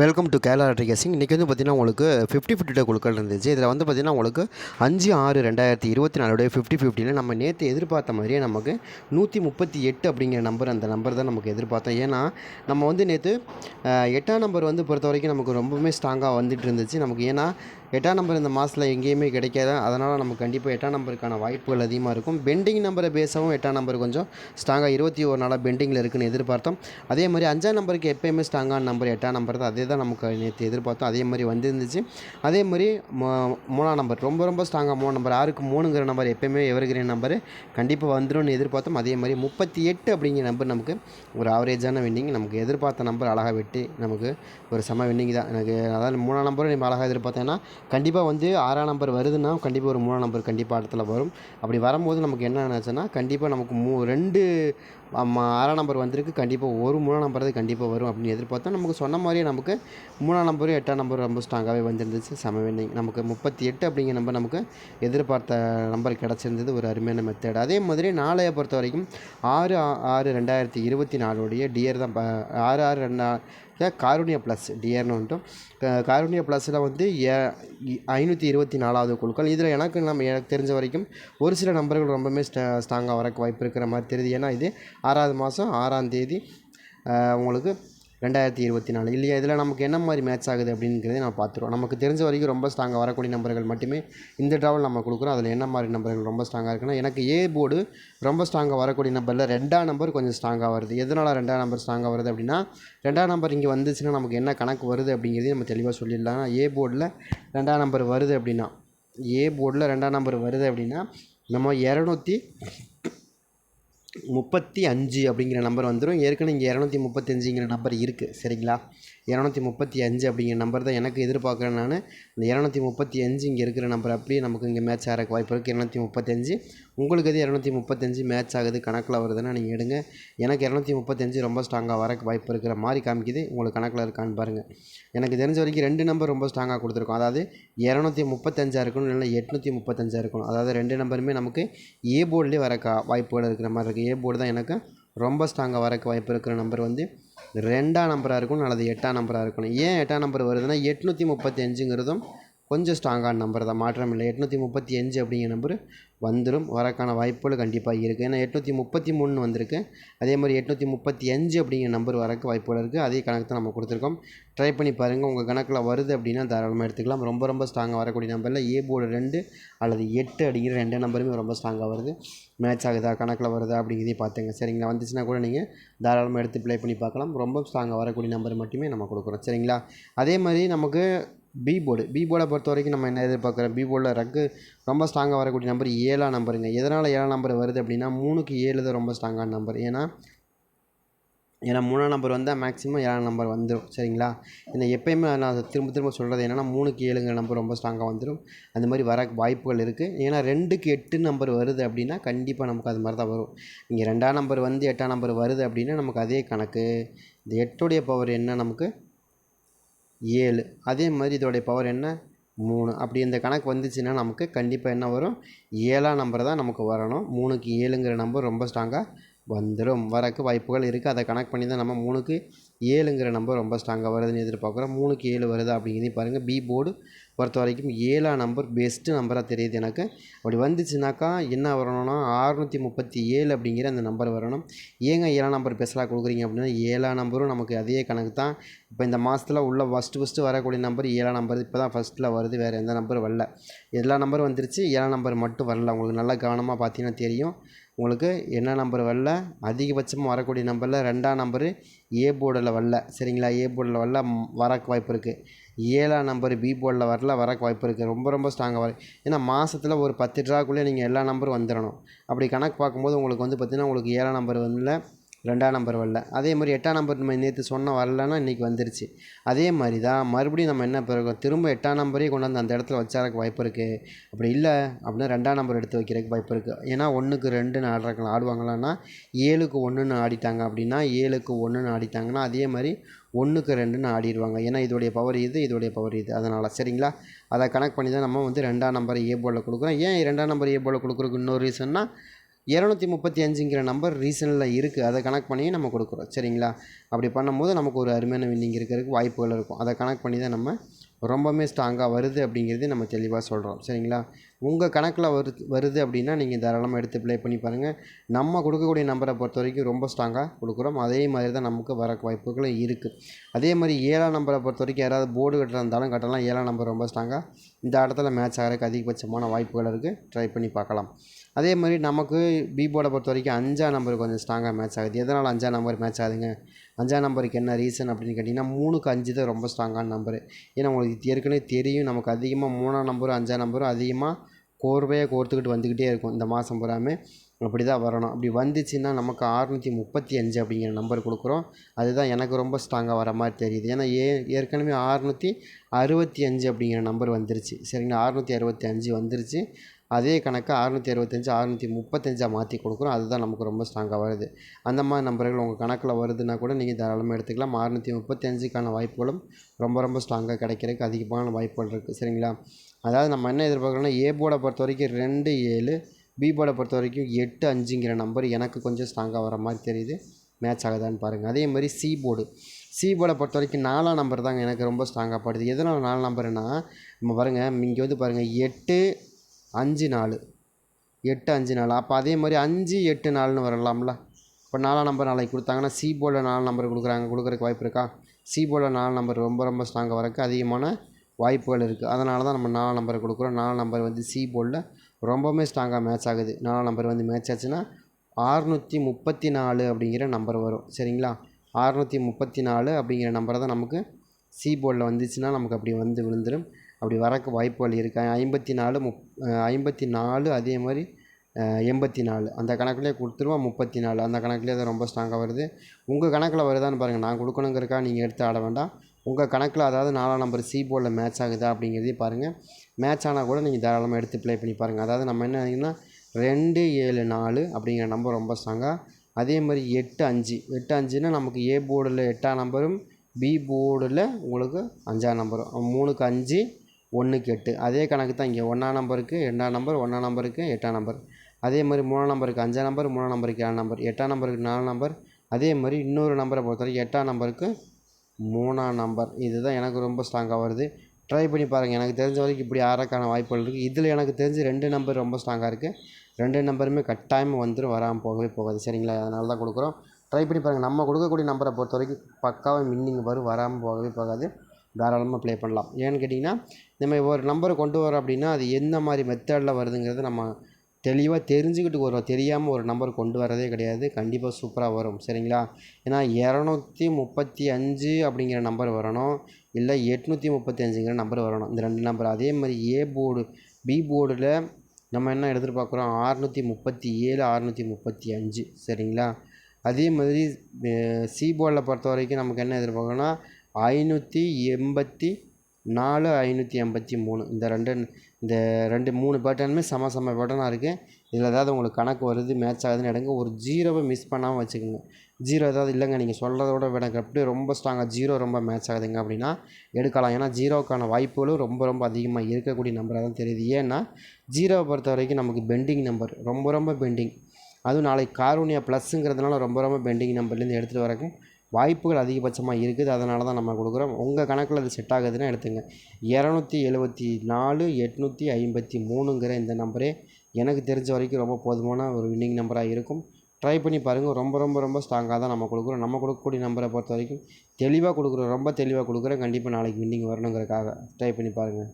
Welcome to Kerala கேசிங் இன்றைக்கி வந்து பார்த்திங்கன்னா உங்களுக்கு ஃபிஃப்டி ஃபிஃப்டி குழுக்கள் இருந்துச்சு. இதில் வந்து பார்த்திங்கன்னா உங்களுக்கு அஞ்சு ஆறு ரெண்டாயிரத்தி இருபத்தி நாலுடைய ஃபிஃப்டி ஃபிஃப்டியில் நம்ம நேற்று எதிர்பார்த்த மாதிரியே நமக்கு நூற்றி முப்பத்தி எட்டு அப்படிங்கிற நம்பர் அந்த நம்பர் தான் நமக்கு எதிர்பார்த்தோம். ஏன்னா நம்ம வந்து நேற்று எட்டாம் நம்பர் வந்து பொறுத்த வரைக்கும் நமக்கு ரொம்பவுமே ஸ்ட்ராங்காக வந்துட்டு இருந்துச்சு. நமக்கு ஏன்னா எட்டாம் நம்பர் இந்த மாதத்தில் எங்கேயுமே கிடைக்காது. அதனால் நமக்கு கண்டிப்பாக எட்டாம் நம்பருக்கான வாய்ப்புகள் அதிகமாக இருக்கும். பெண்டிங் நம்பரை பேசவும் எட்டாம் நம்பர் கொஞ்சம் ஸ்ட்ராங்காக இருபத்தி ஒரு நாளாக பெண்டிங்கில் இருக்குன்னு எதிர்பார்த்தோம். அதே மாதிரி அஞ்சாம் நம்பருக்கு எப்போயுமே ஸ்ட்ராங்கான நம்பர் எட்டாம் நம்பர் தான். அதே தான் நமக்கு நேற்று எதிர்பார்த்தோம். அதே மாதிரி வந்துருந்துச்சு. அதே மாதிரி மூணாம் நம்பர். ரொம்ப ரொம்ப ஸ்ட்ராங்காக மூணு நம்பர். ஆறுக்கு மூணுங்கிற நம்பர் எப்போயுமே எவர்கிரீன் நம்பர் கண்டிப்பாக வந்துரும்னு எதிர்பார்த்தோம். அதே மாதிரி முப்பத்தி எட்டு அப்படிங்கிற நம்பர் நமக்கு ஒரு ஆவரேஜான வின்னிங் நமக்கு எதிர்பார்த்த நம்பர் அழகாக வெட்டி நமக்கு ஒரு செம வின்னிங் தான். எனக்கு அதாவது மூணாம் நம்பரும் நம்ம அழகாக எதிர்பார்த்தேன்னா கண்டிப்பாக வந்து ஆறாம் நம்பர் வருதுன்னா கண்டிப்பாக ஒரு மூணாம் நம்பர் கண்டிப்பாக இடத்துல வரும். அப்படி வரும்போது நமக்கு என்ன ஆச்சுன்னா கண்டிப்பாக நமக்கு மூ ரெண்டு ஆறாம் நம்பர் வந்திருக்கு. கண்டிப்பாக ஒரு மூணாம் நம்பர் அது கண்டிப்பாக வரும் அப்படின்னு எதிர்பார்த்தோம் நமக்கு சொன்ன மாதிரியே நமக்கு மூணாம் நம்பரும் எட்டாம் நம்பரும் ரொம்ப ஸ்ட்ராங்காகவே வந்துருந்துச்சு. சமவெண்ணி நமக்கு முப்பத்தி எட்டு அப்படிங்கிற நம்பர் நமக்கு எதிர்பார்த்த நம்பர் கிடச்சிருந்தது. ஒரு அருமையான மெத்தட் அதே மாதிரி நாளைய பொறுத்த வரைக்கும் ஆறு ஆறு ரெண்டாயிரத்தி இருபத்தி நாலுடைய டியர் தான். ஆறு ஆறு ரெண்டா காருண்யா ப்ளஸ் டிஆர்னு வந்துட்டும். க- காருண்யா ப்ளஸில் வந்து ஏ- ஐநூற்றி இருபத்தி நாலாவது குழுக்கள். இதில் எனக்கு நம்ம எனக்கு தெரிஞ்ச வரைக்கும் ஒரு சில நம்பர்கள் ரொம்பவுமே ஸ்டா ஸ்ட்ராங்காக வரக்கு வாய்ப்பு இருக்கிற மாதிரி தெரியுது. ஏன்னா இது ஆறாவது மாதம் ஆறாம் தேதி உங்களுக்கு ரெண்டாயிரத்தி இருபத்தி நாலு. இல்லையா இதில் நமக்கு என்ன மாதிரி மேட்ச் ஆகுது அப்படிங்கிறத நம்ம பார்த்துருவோம். நமக்கு தெரிஞ்ச வரைக்கும் ரொம்ப ஸ்ட்ராங்காக வரக்கூடிய நம்பர்கள் மட்டுமே இந்த ட்ராவல் நம்ம கொடுக்குறோம். அதில் என்ன மாதிரி நம்பர்கள் ரொம்ப ஸ்ட்ராங்காக இருக்குன்னா எனக்கு ஏ போர்டு ரொம்ப ஸ்ட்ராங்காக வரக்கூடிய நம்பரில் ரெண்டாம் நம்பர் கொஞ்சம் ஸ்ட்ராங்காக வருது. எதனால் ரெண்டாம் நம்பர் ஸ்ட்ராங்காக வருது அப்படின்னா ரெண்டாம் நம்பர் இங்கே வந்துச்சுன்னா நமக்கு என்ன கணக்கு வருது அப்படிங்கிறதையும் நம்ம தெளிவாக சொல்லிடலாம். ஏ போர்டில் ரெண்டாம் நம்பர் வருது அப்படின்னா ஏ போர்டில் ரெண்டாம் நம்பர் வருது அப்படின்னா நம்ம இரநூத்தி முப்பத்தி அஞ்சு அப்படிங்கிற நம்பர் வந்துடும் ஏற்கனவே இங்கே இரநூத்தி முப்பத்தஞ்சுங்கிற நம்பர் இருக்குது சரிங்களா? இரநூத்தி முப்பத்தி அஞ்சு அப்படிங்கிற நம்பர் தான் எனக்கு எதிர்பார்க்குறேன் நான். இந்த இரநூத்தி முப்பத்தி அஞ்சு இங்கே இருக்கிற நம்பர் அப்படியே நமக்கு இங்கே மேட்ச் ஆகிறக்கு வாய்ப்பு இருக்குது இரநூத்தி முப்பத்தஞ்சு உங்களுக்கு எது இரநூத்தி முப்பத்தஞ்சு மேட்ச் ஆகுது கணக்கில் வருதுன்னா நீங்கள் எடுங்க. எனக்கு இரநூத்தி முப்பத்தஞ்சு ரொம்ப ஸ்ட்ராங்காக வரக்கு வாய்ப்பு இருக்கிற மாதிரி காமிக்குது. உங்களுக்கு கணக்கில் இருக்கான்னு பாருங்கள் எனக்கு தெரிஞ்ச வரைக்கும் ரெண்டு நம்பர் ரொம்ப ஸ்ட்ராங்காக கொடுத்துருக்கோம். அதாவது இரநூத்தி முப்பத்தஞ்சா இருக்கணும் இல்லை எட்நூற்றி முப்பத்தஞ்சாக இருக்கணும். அதாவது ரெண்டு நம்பருமே நமக்கு ஏ போர்ட்லேயே வரக்க வாய்ப்புகள் இருக்கிற மாதிரி இருக்குது ஏ போர்டு தான் எனக்கு ரொம்ப ஸ்ட்ராங்காக வரக்கு வாய்ப்பு இருக்கிற நம்பர் வந்து ரெண்டாம் நம்பராக இருக்கணும் அல்லது எட்டாம் நம்பராக இருக்கணும். ஏன் எட்டாம் நம்பர் வருதுன்னா எட்நூற்றி முப்பத்தஞ்சுங்கிறதும் கொஞ்சம் ஸ்ட்ராங்கான நம்பர் தான். மாற்றம் இல்லை. எட்நூற்றி முப்பத்தி அஞ்சு அப்படிங்கிற நம்பர் வந்துடும் வரக்கான வாய்ப்புகள் கண்டிப்பாக இருக்குது ஏன்னா எட்நூற்றி முப்பத்தி மூணு வந்திருக்கு. அதே மாதிரி எட்நூற்றி முப்பத்தி அஞ்சு அப்படிங்கிற நம்பர் வரக்கு வாய்ப்புகள் இருக்குது அதே கணக்கு தான் நம்ம கொடுத்துருக்கோம். ட்ரை பண்ணி பாருங்கள் உங்கள் கணக்கில் வருது அப்படின்னா தாராளமாக எடுத்துக்கலாம். ரொம்ப ரொம்ப ஸ்ட்ராங்காக வரக்கூடிய நம்பரில் ஏ போர்டு ரெண்டு அல்லது எட்டு அப்படிங்கிற ரெண்டு நம்பருமே ரொம்ப ஸ்ட்ராங்காக வருது. மேட்ச் ஆகுதா? கணக்கில் வருதா? அப்படிங்கிறதையும் பார்த்துங்க. சரிங்களா? வந்துச்சுன்னா கூட நீங்கள் தாராளமாக எடுத்து ப்ளே பண்ணி பார்க்கலாம். ரொம்ப ஸ்ட்ராங்காக வரக்கூடிய நம்பர் மட்டுமே நம்ம கொடுக்குறோம். சரிங்களா? அதே மாதிரி நமக்கு பி போர்டு பி போர்டை பொறுத்த வரைக்கும் நம்ம என்ன எதிர்பார்க்குறோம்? பி போர்டில் ரக்கு ரொம்ப ஸ்ட்ராங்காக வரக்கூடிய நம்பர் ஏழாம் நம்பருங்க எதனால் ஏழாம் நம்பர் வருது அப்படின்னா மூணுக்கு ஏழு தான் ரொம்ப ஸ்ட்ராங்கான நம்பர் ஏன்னா ஏன்னா மூணாம் நம்பர் வந்தால் மேக்ஸிமம் ஏழாம் நம்பர் வந்துடும் சரிங்களா? இந்த எப்பயுமே நான் அதை திரும்ப திரும்ப சொல்கிறது என்னென்னா மூணுக்கு ஏழுங்கிற நம்பர் ரொம்ப ஸ்ட்ராங்காக வந்துடும் அந்த மாதிரி வர வாய்ப்புகள் இருக்குது ஏன்னா ரெண்டுக்கு எட்டு நம்பர் வருது அப்படின்னா கண்டிப்பாக நமக்கு அது மாதிரி தான் வரும். இங்கே ரெண்டாம் நம்பர் வந்து எட்டாம் நம்பர் வருது அப்படின்னா நமக்கு அதே கணக்கு. இந்த எட்டுடைய பவர் என்ன நமக்கு? ஏழு. அதே மாதிரி இதோடைய பவர் என்ன? மூணு. அப்படி இந்த கணக்கு வந்துச்சுன்னா நமக்கு கண்டிப்பாக என்ன வரும்? ஏழாம் நம்பர் தான் நமக்கு வரணும். மூணுக்கு ஏழுங்கிற நம்பர் ரொம்ப ஸ்ட்ராங்காக வந்துடும் வரக்கு வாய்ப்புகள் இருக்குது அதை கணக்கு பண்ணி தான் நம்ம மூணுக்கு ஏழுங்கிற நம்பர் ரொம்ப ஸ்ட்ராங்காக வருதுன்னு எதிர்பார்க்குறோம். மூணுக்கு ஏழு வருதா அப்படிங்கிறதையும் பாருங்கள் பி போர்டு பொறுத்த வரைக்கும் ஏழாம் நம்பர் பெஸ்ட்டு நம்பராக தெரியுது எனக்கு. அப்படி வந்துச்சுனாக்கா என்ன வரணும்னா அறுநூற்றி முப்பத்தி ஏழு அப்படிங்கிற அந்த நம்பர் வரணும். ஏங்க ஏழாம் நம்பர் பெஸ்டாக கொடுக்குறீங்க அப்படின்னா ஏழாம் நம்பரும் நமக்கு அதே கணக்கு தான். இப்போ இந்த மாதத்தில் உள்ள ஃபஸ்ட்டு ஃபஸ்ட்டு வரக்கூடிய நம்பர் ஏழாம் நம்பர் இப்போ தான் ஃபஸ்ட்டில் வருது. வேறு எந்த நம்பரும் வரல. எல்லா நம்பரும் வந்துருச்சு. ஏழாம் நம்பர் மட்டும் வரல. உங்களுக்கு நல்லா கவனமாக பார்த்தீங்கன்னா தெரியும். உங்களுக்கு என்ன நம்பர் வரல? அதிகபட்சமாக வரக்கூடிய நம்பரில் ரெண்டாம் நம்பரு ஏ போர்டில் வரல. சரிங்களா? ஏ போர்டில் வரல. வரக்கு வாய்ப்பு இருக்குது ஏழாம் நம்பர் பி போர்டில் வரல. வரக்கு வாய்ப்பு இருக்குது ரொம்ப ரொம்ப ஸ்ட்ராங்காக வரும் ஏன்னா மாதத்தில் ஒரு பத்து ட்ராக்குள்ளே நீங்கள் எல்லா நம்பரும் வந்துடணும் அப்படி கணக்கு பார்க்கும்போது உங்களுக்கு வந்து பார்த்திங்கன்னா உங்களுக்கு ஏழாம் நம்பர் வரல ரெண்டாம் நம்பர் வரல. அதே மாதிரி எட்டாம் நம்பர் நம்ம நேற்று சொன்ன வரலன்னா இன்றைக்கி வந்துருச்சு. அதே மாதிரி தான் மறுபடியும் நம்ம என்ன பிறகு திரும்ப எட்டாம் நம்பரே கொண்டாந்து அந்த இடத்துல வச்சாரக்கு வாய்ப்பு இருக்குது அப்படி இல்லை அப்படின்னா ரெண்டாம் நம்பர் எடுத்து வைக்கிறதுக்கு வாய்ப்பு இருக்குது ஏன்னா ஒன்றுக்கு ரெண்டுன்னு ஆடுறாங்க ஆடுவாங்களான்னா ஏழுக்கு ஒன்றுன்னு ஆடிட்டாங்க அப்படின்னா ஏழுக்கு ஒன்றுன்னு ஆடிட்டாங்கன்னா அதே மாதிரி ஒன்றுக்கு ரெண்டுன்னு ஆடிடுவாங்க ஏன்னா இதோடைய பவர் இது இதோடைய பவர் இது. அதனால் சரிங்களா? அதை கனெக்ட் பண்ணி தான் நம்ம வந்து ரெண்டாம் நம்பர் ஏ போர்டில் கொடுக்குறோம். ஏன் ரெண்டாம் நம்பர் ஏ போர்டில் கொடுக்குறதுக்கு இன்னொரு ரீசன்னா இரநூத்தி முப்பத்தி அஞ்சுங்கிற நம்பர் ரீசனில் இருக்குது அதை கனெக்ட் பண்ணி நம்ம கொடுக்குறோம். சரிங்களா? அப்படி பண்ணும்போது நமக்கு ஒரு அருமையான வின்னிங் இருக்கிறதுக்கு வாய்ப்புகள் இருக்கும். அதை கனெக்ட் பண்ணி தான் நம்ம ரொம்பவுமே ஸ்ட்ராங்காக வருது அப்படிங்கிறது நம்ம தெளிவாக சொல்கிறோம் சரிங்களா? உங்கள் கணக்கில் வருது வருது அப்படின்னா நீங்கள் தாராளமாக எடுத்து ப்ளே பண்ணி பாருங்கள் நம்ம கொடுக்கக்கூடிய நம்பரை பொறுத்த வரைக்கும் ரொம்ப ஸ்ட்ராங்காக கொடுக்குறோம். அதே மாதிரி தான் நமக்கு வர வாய்ப்புகளும் இருக்குது அதே மாதிரி ஏழாம் நம்பரை பொறுத்த வரைக்கும் யாராவது போர்டு கட்டிருந்தாலும் இருந்தாலும் கட்டலாம். ஏழாம் நம்பர் ரொம்ப ஸ்ட்ராங்காக இந்த இடத்துல மேட்ச் ஆகிறதுக்கு அதிகபட்சமான வாய்ப்புகள் இருக்குது ட்ரை பண்ணி பார்க்கலாம். அதே மாதிரி நமக்கு பி போர்டை பொறுத்த வரைக்கும் அஞ்சாம் நம்பர் கொஞ்சம் ஸ்ட்ராங்காக மேட்ச் ஆகுது. எதனால் அஞ்சாம் நம்பர் மேட்ச் ஆகுதுங்க? அஞ்சாம் நம்பருக்கு என்ன ரீசன் அப்படின்னு கேட்டிங்கன்னா மூணுக்கு அஞ்சு தான் ரொம்ப ஸ்ட்ராங்கான நம்பரு ஏன்னா உங்களுக்கு ஏற்கனவே தெரியும் நமக்கு அதிகமாக மூணாம் நம்பரும் அஞ்சாம் நம்பரும் அதிகமாக கோர்வையாக கோர்த்துக்கிட்டு வந்துக்கிட்டே இருக்கும். இந்த மாதம் பூராமே அப்படி தான் வரணும். அப்படி வந்துச்சுன்னா நமக்கு அறுநூற்றி முப்பத்தி அஞ்சு அப்படிங்கிற நம்பர் கொடுக்குறோம். அதுதான் எனக்கு ரொம்ப ஸ்ட்ராங்காக வர மாதிரி தெரியுது. ஏன்னா ஏ ஏற்கனவே அறுநூற்றி அறுபத்தி அஞ்சு அப்படிங்கிற நம்பர் வந்துருச்சு. சரிங்களா? அறுநூற்றி அறுபத்தி அஞ்சு வந்துருச்சு. அதே கணக்கை அறுநூற்றி அறுபத்தஞ்சி அறுநூற்றி முப்பத்தஞ்சாக மாற்றி கொடுக்குறோம். அதுதான் நமக்கு ரொம்ப ஸ்ட்ராங்காக வருது. அந்த மாதிரி நம்பர்கள் உங்கள் கணக்கில் வருதுன்னா கூட நீங்கள் தாராளமாக எடுத்துக்கலாம். அறுநூற்றி முப்பத்தஞ்சுக்கான வாய்ப்புகளும் ரொம்ப ரொம்ப ஸ்ட்ராங்காக கிடைக்கிறதுக்கு அதிகமான வாய்ப்புகள் இருக்குது சரிங்களா? அதாவது நம்ம என்ன எதிர்பார்க்குறோம்னா ஏ போர்டை பொறுத்த வரைக்கும் ரெண்டு ஏழு பி போர்டை பொறுத்த வரைக்கும் எட்டு அஞ்சுங்கிற நம்பர் எனக்கு கொஞ்சம் ஸ்ட்ராங்காக வர மாதிரி தெரியுது. மேட்ச் ஆகுதான்னு பாருங்கள் அதே மாதிரி சி போர்டு. சி போர்டை பொறுத்த வரைக்கும் நாலாம் நம்பர் தாங்க எனக்கு ரொம்ப ஸ்ட்ராங்காக படுது. எதனால் நாலு நம்பருன்னா நம்ம பாருங்கள் இங்கே வந்து பாருங்கள் எட்டு அஞ்சு நாலு. எட்டு அஞ்சு நாலு. அப்போ அதே மாதிரி அஞ்சு எட்டு நாலுன்னு வரலாம்ல. இப்போ நாலாம் நம்பர் நாளைக்கு கொடுத்தாங்கன்னா சி போர்டில் நாலு நம்பர் கொடுக்குறாங்க. கொடுக்குறக்கு வாய்ப்பு இருக்கா? சி போர்டில் நாலு நம்பர் ரொம்ப ரொம்ப ஸ்ட்ராங்காக வரக்கு அதிகமான வாய்ப்புகள் இருக்குது அதனால தான் நம்ம நாலு நம்பர் கொடுக்குறோம். நாலு நம்பர் வந்து சி போர்டில் ரொம்பவுமே ஸ்ட்ராங்காக மேட்ச் ஆகுது. நாலு நம்பர் வந்து மேட்ச் ஆச்சுன்னா ஆறுநூற்றி முப்பத்தி நாலு அப்படிங்கிற நம்பர் வரும். சரிங்களா? ஆறுநூற்றி முப்பத்தி நாலு அப்படிங்கிற நம்பரை தான் நமக்கு சி போர்டில் வந்துச்சுன்னா நமக்கு அப்படி வந்து விழுந்துடும் அப்படி வரக்கு வாய்ப்புகள் இருக்குது ஐம்பத்தி நாலு முப் ஐம்பத்தி நாலு அதே மாதிரி எண்பத்தி நாலு அந்த கணக்குலேயே கொடுத்துருவோம். முப்பத்தி நாலு அந்த கணக்குலேயே தான் ரொம்ப ஸ்ட்ராங்காக வருது. உங்கள் கணக்கில் வருதான்னு பாருங்கள் நான் கொடுக்கணுங்கிறக்கா நீங்கள் எடுத்து ஆட வேண்டாம். உங்கள் கணக்கில் அதாவது நாலாம் நம்பர் சி போர்டில் மேட்ச் ஆகுதா அப்படிங்கிறதையும் பாருங்கள் மேட்ச் ஆனால் கூட நீங்கள் தாராளமாக எடுத்து ப்ளே பண்ணி பாருங்கள் அதாவது நம்ம என்ன ஆகுதுன்னா ரெண்டு ஏழு நாலு அப்படிங்கிற நம்பர் ரொம்ப ஸ்ட்ராங்காக அதே மாதிரி எட்டு அஞ்சு. எட்டு அஞ்சுன்னா நமக்கு ஏ போர்டில் எட்டாம் நம்பரும் பி போர்டில் உங்களுக்கு அஞ்சாம் நம்பரும் மூணுக்கு அஞ்சு ஒன்றுக்கு எட்டு அதே கணக்கு தான் இங்கே. ஒன்றாம் நம்பருக்கு ரெண்டாம் நம்பர் ஒன்றாம் நம்பருக்கு எட்டாம் நம்பர். அதே மாதிரி மூணாம் நம்பருக்கு அஞ்சாம் நம்பர் மூணாம் நம்பருக்கு ஏழாம் நம்பர் எட்டாம் நம்பருக்கு நாலு நம்பர். அதே மாதிரி இன்னொரு நம்பரை பொறுத்த வரைக்கும் எட்டாம் நம்பருக்கு மூணாம் நம்பர். இதுதான் எனக்கு ரொம்ப ஸ்ட்ராங்காக வருது. ட்ரை பண்ணி பாருங்கள் எனக்கு தெரிஞ்ச வரைக்கும் இப்படி ஆறக்கான வாய்ப்புகள் இருக்குது இதில் எனக்கு தெரிஞ்சு ரெண்டு நம்பர் ரொம்ப ஸ்ட்ராங்காக இருக்குது ரெண்டு நம்பருமே கட்டாயமாக வந்துடும் வராமல் போகவே போகாது. சரிங்களா? அதனால தான் கொடுக்குறோம். ட்ரை பண்ணி பாருங்கள் நம்ம கொடுக்கக்கூடிய நம்பரை பொறுத்த வரைக்கும் பக்காவாக மின்னிங் வரும் வராமல் போகவே போகாது. தாராளமாக ப்ளே பண்ணலாம். ஏன்னு கேட்டிங்கன்னா நம்ம ஒரு நம்பரை கொண்டு வரோம் அப்படின்னா அது என்ன மாதிரி மெத்தடில் வருதுங்கிறத நம்ம தெளிவாக தெரிஞ்சுக்கிட்டு வரும் தெரியாமல் ஒரு நம்பர் கொண்டு வரதே கிடையாது. கண்டிப்பாக சூப்பராக வரும். சரிங்களா? ஏன்னா இரநூத்தி முப்பத்தி அஞ்சு அப்படிங்கிற நம்பர் வரணும். இல்லை எட்நூற்றி முப்பத்தி அஞ்சுங்கிற நம்பர் வரணும். இந்த ரெண்டு நம்பர் அதே மாதிரி ஏ போர்டு பி போர்டில் நம்ம என்ன எதிர்பார்க்குறோம் ஆறுநூற்றி முப்பத்தி ஏழு அறுநூற்றி முப்பத்தி அஞ்சு. சரிங்களா? அதே மாதிரி சி போர்டில் பொறுத்த வரைக்கும் நமக்கு என்ன எதிர்பார்க்கணும்னா ஐநூற்றி எண்பத்தி நாலு ஐநூற்றி எண்பத்தி மூணு. இந்த ரெண்டு இந்த ரெண்டு மூணு பேட்டர்னுமே சம சம பேட்டர்னாக இருக்குது இதில் ஏதாவது உங்களுக்கு கணக்கு வருது மேட்ச் ஆகுதுன்னு எடுங்க. ஒரு ஜீரோவை மிஸ் பண்ணாமல் வச்சுக்கோங்க. ஜீரோ ஏதாவது இல்லைங்க நீங்கள் சொல்கிறத விட எனக்கு அப்படியே ரொம்ப ஸ்ட்ராங்காக ஜீரோ ரொம்ப மேட்ச் ஆகுதுங்க அப்படின்னா எடுக்கலாம். ஏன்னா ஜீரோக்கான வாய்ப்புகளும் ரொம்ப ரொம்ப அதிகமாக இருக்கக்கூடிய நம்பராக தான் தெரியுது. ஏன்னா ஜீரோவை பொறுத்த வரைக்கும் நமக்கு பெண்டிங் நம்பர் ரொம்ப ரொம்ப பெண்டிங் அதுவும் நாளைக்கு காரூனியா ப்ளஸ்ஸுங்கிறதுனால ரொம்ப ரொம்ப பெண்டிங் நம்பர்லேருந்து எடுத்துகிட்டு வரக்கும் வாய்ப்புகள் அதிகபட்சமாக இருக்குது. அதனால தான் நம்ம கொடுக்குறோம். உங்கள் கணக்கில் அது செட் ஆகுதுன்னா எடுத்துங்க. இரநூத்தி எழுபத்தி நாலு எட்நூற்றி ஐம்பத்தி மூணுங்கிற இந்த நம்பரே எனக்கு தெரிஞ்ச வரைக்கும் ரொம்ப போதுமான ஒரு வின்னிங் நம்பராக இருக்கும். ட்ரை பண்ணி பாருங்கள் ரொம்ப ரொம்ப ரொம்ப ஸ்ட்ராங்காக தான் நம்ம கொடுக்குறோம். நம்ம கொடுக்கக்கூடிய நம்பரை பொறுத்த வரைக்கும் தெளிவாக கொடுக்குறோம். ரொம்ப தெளிவாக கொடுக்குறோம் கண்டிப்பாக நாளைக்கு வின்னிங் வரணுங்கிறக்காக ட்ரை பண்ணி பாருங்கள்